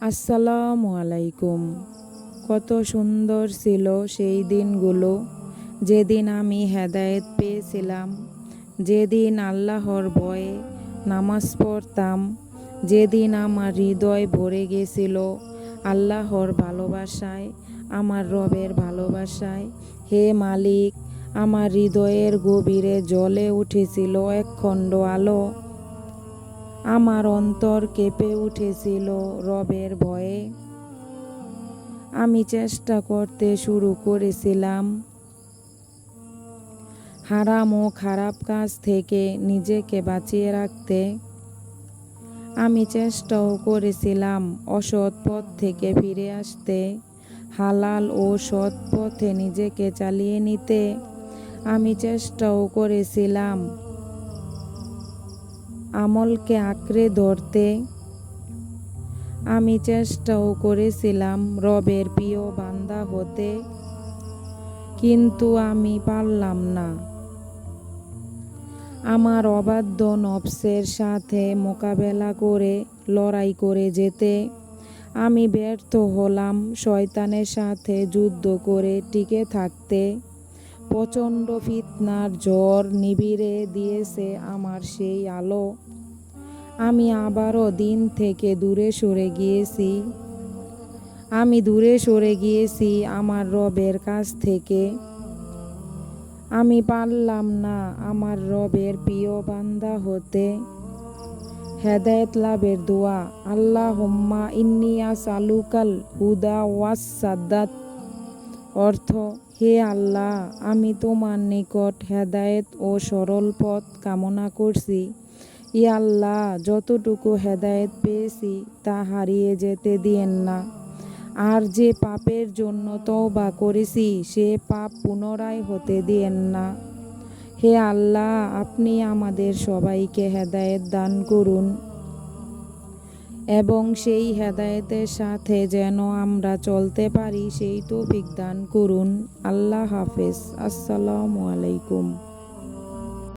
আসসালামু আলাইকুম। কত সুন্দর ছিল সেই দিনগুলো। যেদিন আমি হেদায়েত পেয়েছিলাম, যেদিন আল্লাহর ভয়ে নামাজ পড়তাম, যেদিন আমার হৃদয় ভরে গেছিল আল্লাহর ভালোবাসায়, আমার রবের ভালোবাসায়। হে মালিক, আমার হৃদয়ের গভীরে জ্বলে উঠেছিল এক খণ্ড আলো। আমার অন্তর কেঁপে উঠেছিল রবের ভয়ে। আমি চেষ্টা করতে শুরু করেছিলাম। হারাম ও খারাপ কাজ থেকে নিজেকে বাঁচিয়ে রাখতে। আমি চেষ্টাও করেছিলাম অসৎ পথ থেকে ফিরে আসতে। হালাল ও সৎ পথে নিজেকে চালিয়ে নিতে। আমি চেষ্টাও করেছিলাম আমলকে আঁকড়ে ধরতে। আমি চেষ্টাও করেছিলাম রবের প্রিয় বান্দা হতে, কিন্তু আমি পারলাম না। আমার অবাধ্য নফসের সাথে মোকাবেলা করে, লড়াই করে যেতে, আমি ব্যর্থ হলাম শয়তানের সাথে যুদ্ধ করে টিকে থাকতে। প্রচণ্ড ফিতনার জ্বর নিবিড়ে দিয়েছে আমার সেই আলো। আমি আবারও দিন থেকে দূরে সরে গিয়েছি। আমি দূরে সরে গিয়েছি আমার রবের কাছ থেকে। আমি পারলাম না আমার রবের প্রিয় বান্দা হতে। হেদায়েত লাভের দোয়া আল্লাহ হোম্মা ইন্নিয়া সালুকাল হুদা ওয়াস সাদ্দাত অর্থ হে আল্লাহ, আমি তোমার নিকট হেদায়েত ও সরল পথ কামনা করছি। ই আল্লাহ, যতটুকু হেদায়েত পেয়েছি, তা হারিয়ে যেতে দিয়েন না। আর যে পাপের জন্য তওবা করেছি, সে পাপ পুনরায় হতে দিয়েন না। হে আল্লাহ, আপনি আমাদের সবাইকে হেদায়েত দান করুন। এবং সেই হেদায়েতের সাথে যেন আমরা চলতে পারি, সেই তৌফিক দান করুন। আল্লাহ হাফেজ। আসসালামু আলাইকুম।